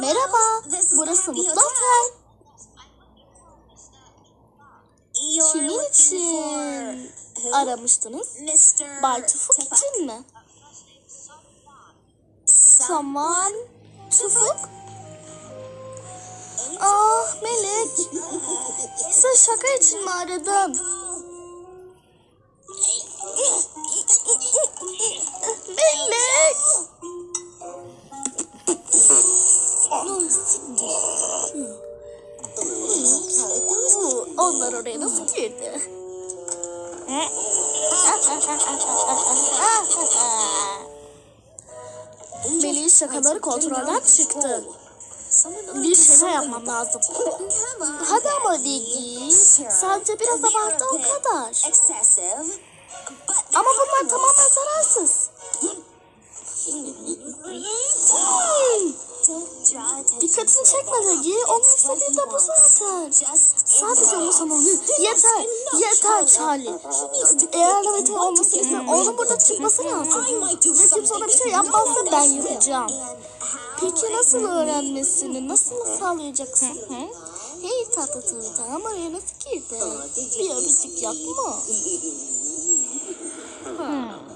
Merhaba, burası Mutlu Otel. Kimin için aramıştınız? Bay Tufuk için mi? Saman Tufuk? Ah Melek, sen şaka için mi aradın? Onlar oraya nasıl girdi? Melih'in şakaları kontrolden çıktı. Bir şeyler yapmam lazım. Hadi ama Vigi. Sadece biraz abarttı o kadar. Ama bunlar tamamen zararsız. Dikkatini çekme Vigi. Onun istediği de bu zaten. Sadece onu sana Yeter. Yeter Charlie. Eğer Nöbet'in olmasını istiyorsan onun burada çıkması lazım. Ve kimse ona bir şey yapmazsa ben yapacağım. Peki nasıl öğrenmesini nasıl sağlayacaksın? Hı? Hey tatlı tığırtan oraya nasıl girdi? Bir öpücük yapma. Hmm.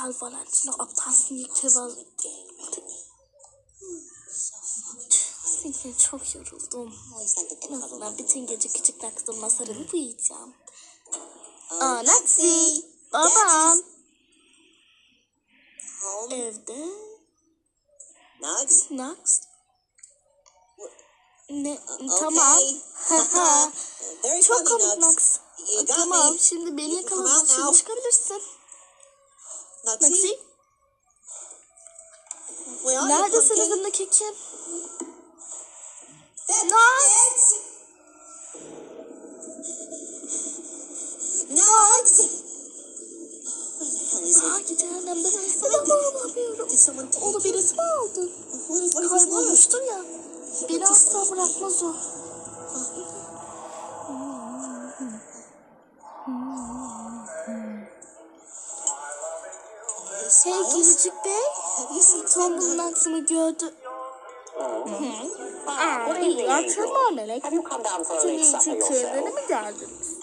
Tal Valentina aptalsın ilk keva. Seninle çok yoruldum. En azından bütün gece küçük nakzımla sarılıp uyuyacağım. Aa Naksi. Babam. Evde. Nugs? Nax. Ne? Tamam. Çok komik got Tamam şimdi beni yakaladın. Şimdi çıkabilirsin. Nugs! Where the hell is it? Hangi cehennemde? Neden take Onu birisi mi aldı? Kaybolmuştur ya. Beni asla bırakmaz o. Hey Gülücük Bey. Tom bunun aksını gördü. Aa, iyi akşamlar Melek. Senin için çevrene mi geldiniz?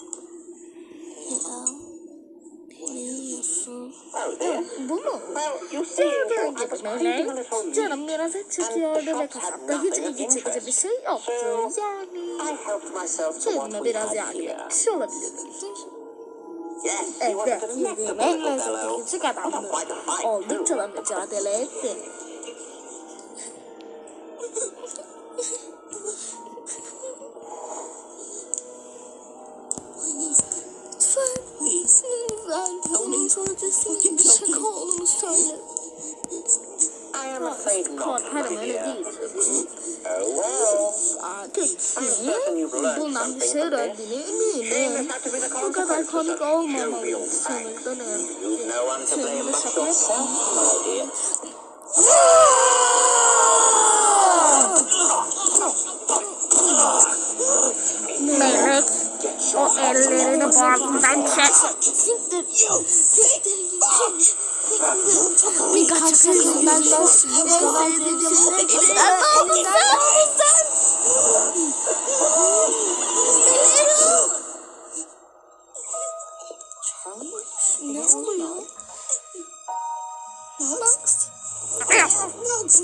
Bu mu? Melek. little Canım biraz et çekiyordu ve kasapta hiç ilgi çekici bir şey yoktu. Yani I helped myself to what kendime we biraz yardım etmiş olabilirim. Evet, en little lezzetli küçük adamdı. Oldukça da mücadele etti. Lütfen, lütfen onun sadece senin bir şaka olduğunu söyle. Korkarım öyle değil. Learned bundan bir şey Shame eminim. Bu kadar komik pranks. sanırım. Seninle şaka dear. Melek, o ellerini boğazından çek. Siktir, siktir, siktir. Birkaç sakın benden şimdi sevdiğim şey. Sen ne yaptın Ne oluyor? Max. Max. Max.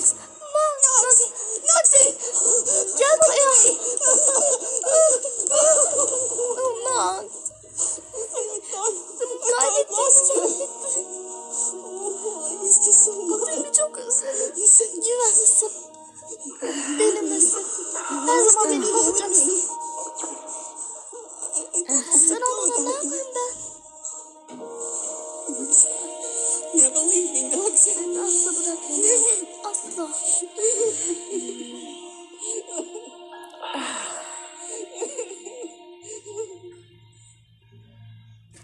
Nazi. Gel buraya. Max. Kaybedeceğiz. Beni çok özledim. Güvenlisin. Benimlesin. Her zaman benim olacaksın. Sen olmadan ne yapayım ben? Asla bırakmam. Asla.